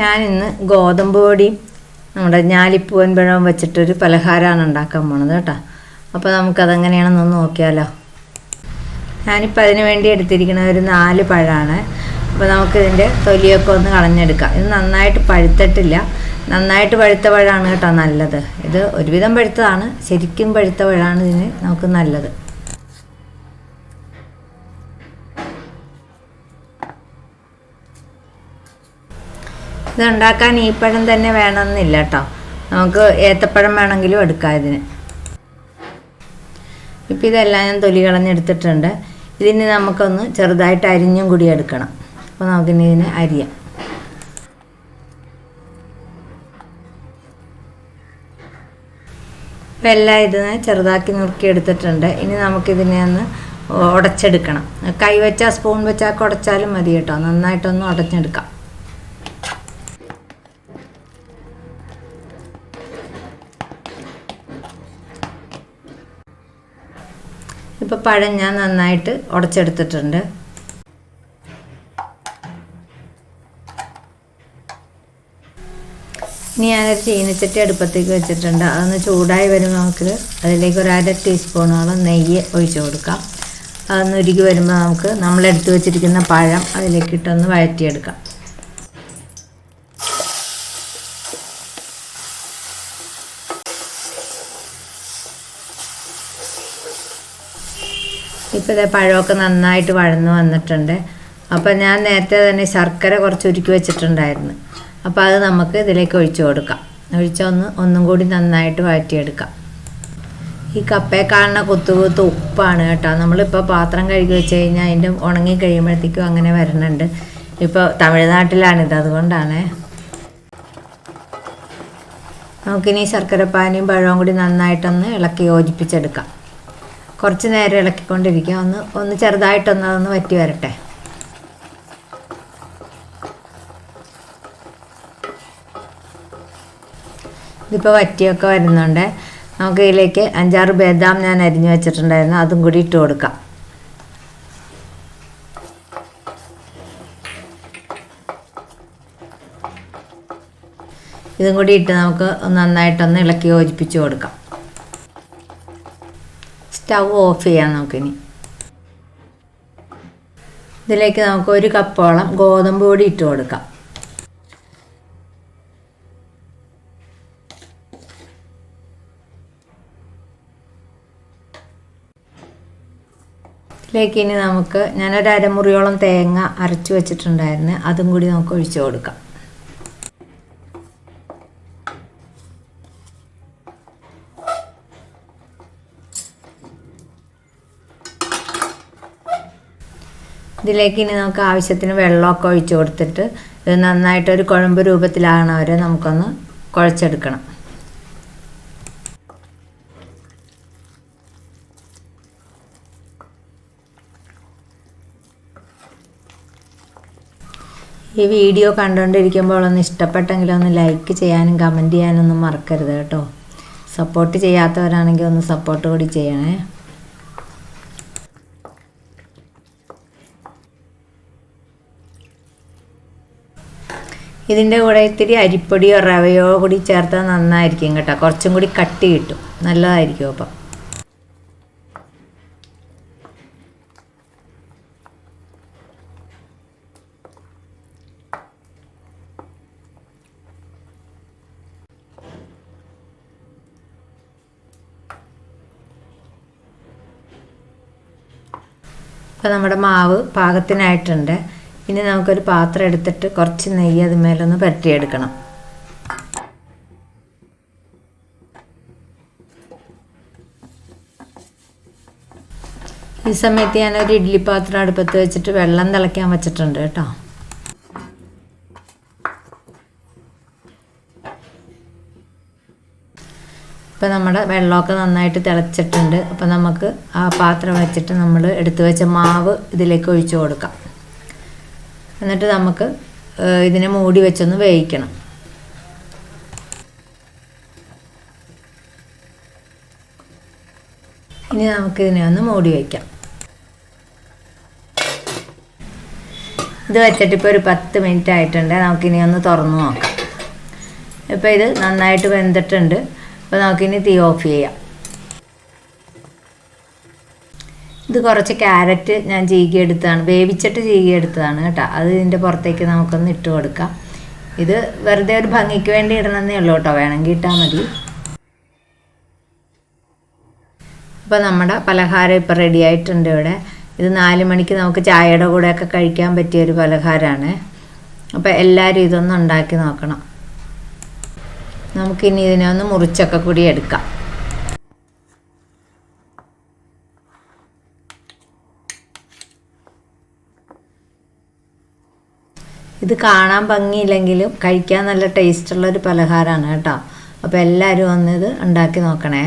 ഞാനിന്ന് ഗോതമ്പ് പൊടിയും നമ്മുടെ ഞാലിപ്പൂവൻ പഴവും വെച്ചിട്ടൊരു പലഹാരമാണ് ഉണ്ടാക്കാൻ പോണത് കേട്ടോ. അപ്പോൾ നമുക്കതെങ്ങനെയാണെന്നൊന്ന് നോക്കിയാലോ. ഞാനിപ്പോൾ അതിന് വേണ്ടി എടുത്തിരിക്കുന്ന ഒരു നാല് പഴമാണ് അപ്പോൾ നമുക്കിതിന്റെ തൊലിയൊക്കെ ഒന്ന് കളഞ്ഞെടുക്കാം. ഇത് നന്നായിട്ട് പഴുത്തിട്ടില്ല. നന്നായിട്ട് പഴുത്ത പഴമാണ് കേട്ടോ നല്ലത്. ഇത് ഒരുവിധം പഴുത്തതാണ്. ശരിക്കും പഴുത്ത പഴമാണ് ഇതിന് നമുക്ക് നല്ലത്. ഇത് ഉണ്ടാക്കാൻ ഈ പഴം തന്നെ വേണമെന്നില്ല കേട്ടോ നമുക്ക് ഏത്തപ്പഴം വേണമെങ്കിലും എടുക്കാം ഇതിന്. ഇപ്പം ഇതെല്ലാം ഞാൻ തൊലി കളഞ്ഞെടുത്തിട്ടുണ്ട്. ഇതിന് നമുക്കൊന്ന് ചെറുതായിട്ട് അരിഞ്ഞും കൂടി എടുക്കണം. അപ്പോൾ നമുക്കിനി ഇതിനെ അരിയാം. ഇപ്പം എല്ലാം ഇതിനെ ചെറുതാക്കി നുറുക്കി എടുത്തിട്ടുണ്ട്. ഇനി നമുക്കിതിനെ ഒന്ന് ഉടച്ചെടുക്കണം കൈ വെച്ചാൽ സ്പൂൺ വെച്ചാൽ ഉടച്ചാലും മതി കേട്ടോ. നന്നായിട്ടൊന്ന് ഉടച്ചെടുക്കാം ഇപ്പോൾ പഴം ഞാൻ നന്നായിട്ട് ഉടച്ചെടുത്തിട്ടുണ്ട്. ഇനി ഞാനൊരു ചീനച്ചട്ടി അടുപ്പത്തേക്ക് വെച്ചിട്ടുണ്ട്. അതൊന്ന് ചൂടായി വരുമ്പോൾ നമുക്ക് അതിലേക്ക് ഒരു അര ടീസ്പൂണോളം നെയ്യ് ഒഴിച്ചു കൊടുക്കാം. അതൊന്ന് ഉരുകി വരുമ്പോൾ നമുക്ക് നമ്മളെടുത്ത് വെച്ചിരിക്കുന്ന പഴം അതിലേക്ക് ഇട്ടൊന്ന് വഴറ്റിയെടുക്കാം. ഇപ്പോൾ ഇതേ പഴമൊക്കെ നന്നായിട്ട് വഴന്ന് വന്നിട്ടുണ്ട്. അപ്പോൾ ഞാൻ നേരത്തെ തന്നെ ശർക്കര കുറച്ച് ഉരുക്കി വെച്ചിട്ടുണ്ടായിരുന്നു. അപ്പോൾ അത് നമുക്ക് ഇതിലേക്ക് ഒഴിച്ചു കൊടുക്കാം. ഒഴിച്ചൊന്ന് ഒന്നും കൂടി നന്നായിട്ട് വഴറ്റിയെടുക്കാം. ഈ കപ്പയെ കാണുന്ന കുത്തു കുത്ത് ഉപ്പാണ് കേട്ടോ. നമ്മളിപ്പോൾ പാത്രം കഴുകി വെച്ച് കഴിഞ്ഞാൽ അതിന്റെ ഉണങ്ങി കഴിയുമ്പോഴത്തേക്കും അങ്ങനെ വരുന്നുണ്ട് ഇപ്പോൾ തമിഴ്നാട്ടിലാണിത് അതുകൊണ്ടാണ്. നമുക്കിനി ശർക്കരപ്പാനിയും പഴവും കൂടി നന്നായിട്ടൊന്ന് ഇളക്കി യോജിപ്പിച്ചെടുക്കാം. കുറച്ച് നേരം ഇളക്കിക്കൊണ്ടിരിക്കുക ഒന്ന് ഒന്ന് ചെറുതായിട്ടൊന്ന് അതൊന്ന് വറ്റി വരട്ടെ. ഇതിപ്പോൾ വറ്റിയൊക്കെ വരുന്നുണ്ട്. നമുക്ക് ഇതിലേക്ക് അഞ്ചാറ് ബദാം ഞാൻ അരിഞ്ഞു വെച്ചിട്ടുണ്ടായിരുന്നു. അതും കൂടി ഇട്ട് കൊടുക്കാം. ഇതും കൂടി ഇട്ട് നമുക്ക് നന്നായിട്ടൊന്ന് ഇളക്കി യോജിപ്പിച്ച് കൊടുക്കാം. സ്റ്റൗ ഓഫ് ചെയ്യാം നമുക്കിനി. ഇതിലേക്ക് നമുക്ക് ഒരു കപ്പോളം ഗോതമ്പ് പൊടി ഇട്ട് കൊടുക്കാം. ഇതിലേക്ക് ഇനി നമുക്ക് ഞാനൊരു അരമുറിയോളം തേങ്ങ അരച്ചു വെച്ചിട്ടുണ്ടായിരുന്നു. അതും കൂടി നമുക്ക് ഒഴിച്ചു കൊടുക്കാം. ഇതിലേക്ക് ഇനി നമുക്ക് ആവശ്യത്തിന് വെള്ളമൊക്കെ ഒഴിച്ചു കൊടുത്തിട്ട് ഇത് നന്നായിട്ട് ഒരു കുഴമ്പ് രൂപത്തിലാകണ വരെ നമുക്കൊന്ന് കുഴച്ചെടുക്കണം. ഈ വീഡിയോ കണ്ടുകൊണ്ടിരിക്കുമ്പോൾ ഒന്ന് ഇഷ്ടപ്പെട്ടെങ്കിൽ ഒന്ന് ലൈക്ക് ചെയ്യാനും കമന്റ് ചെയ്യാനൊന്നും മറക്കരുത് കേട്ടോ. സപ്പോർട്ട് ചെയ്യാത്തവരാണെങ്കിൽ ഒന്ന് സപ്പോർട്ട് കൂടി ചെയ്യണേ. ഇതിന്റെ കൂടെ ഇത്തിരി അരിപ്പൊടിയോ റവയോ കൂടി ചേർത്താൽ നന്നായിരിക്കും കേട്ടോ. കുറച്ചും കൂടി കട്ടി കിട്ടും. നല്ലതായിരിക്കും അപ്പം. അപ്പോൾ നമ്മുടെ മാവ് പാകത്തിനായിട്ടുണ്ട്. ഇനി നമുക്കൊരു പാത്രം എടുത്തിട്ട് കുറച്ച് നെയ്യ് അത് മേലൊന്ന് പരട്ടിയെടുക്കണം ഈ സമയത്ത് ഞാനൊരു ഇഡ്ഡലി പാത്രം അടുപ്പത്ത് വെച്ചിട്ട് വെള്ളം തിളയ്ക്കാൻ വെച്ചിട്ടുണ്ട് കേട്ടോ. ഇപ്പം നമ്മുടെ വെള്ളമൊക്കെ നന്നായിട്ട് തിളച്ചിട്ടുണ്ട്. അപ്പം നമുക്ക് ആ പാത്രം വെച്ചിട്ട് നമ്മൾ എടുത്തു വെച്ച മാവ് ഇതിലേക്ക് ഒഴിച്ചു കൊടുക്കാം. എന്നിട്ട് നമുക്ക് ഇതിനെ മൂടി വെച്ചൊന്ന് വേവിക്കണം. ഇനി നമുക്കിതിനെ ഒന്ന് മൂടി വയ്ക്കാം ഇത് വെച്ചിട്ട് ഇപ്പോൾ ഒരു പത്ത് മിനിറ്റ് ആയിട്ടുണ്ട്. നമുക്കിനി ഒന്ന് തുറന്നു നോക്കാം. ഇപ്പോൾ ഇത് നന്നായിട്ട് വെന്തിട്ടുണ്ട്. അപ്പോൾ നമുക്കിനി തീ ഓഫ് ചെയ്യാം. ഇത് കുറച്ച് ക്യാരറ്റ് ഞാൻ ചീകിയെടുത്തതാണ് വേവിച്ചിട്ട് ചീകിയെടുത്തതാണ് കേട്ടോ. അത് ഇതിന്റെ പുറത്തേക്ക് നമുക്കൊന്ന് ഇട്ട് കൊടുക്കാം. ഇത് വെറുതെ ഒരു ഭംഗിക്ക് വേണ്ടി ഇടണമെന്നേ ഉള്ളൂ കേട്ടോ. വേണമെങ്കിൽ ഇട്ടാൽ മതി. അപ്പോൾ നമ്മുടെ പലഹാരം ഇപ്പോൾ റെഡി ആയിട്ടുണ്ട് ഇവിടെ. ഇത് നാല് മണിക്ക് നമുക്ക് ചായയുടെ കൂടെയൊക്കെ കഴിക്കാൻ പറ്റിയ ഒരു പലഹാരമാണ്. അപ്പോൾ എല്ലാവരും ഇതൊന്നും ഉണ്ടാക്കി നോക്കണം. നമുക്കിനി ഇതിനെ ഒന്ന് മുറിച്ചൊക്കെ കൂടി എടുക്കാം. ഇത് കാണാൻ ഭംഗിയില്ലെങ്കിലും കഴിക്കാൻ നല്ല ടേസ്റ്റുള്ള ഒരു പലഹാരമാണ് കേട്ടോ. അപ്പോൾ എല്ലാവരും ഒന്ന് ഇത് ഉണ്ടാക്കി നോക്കണേ.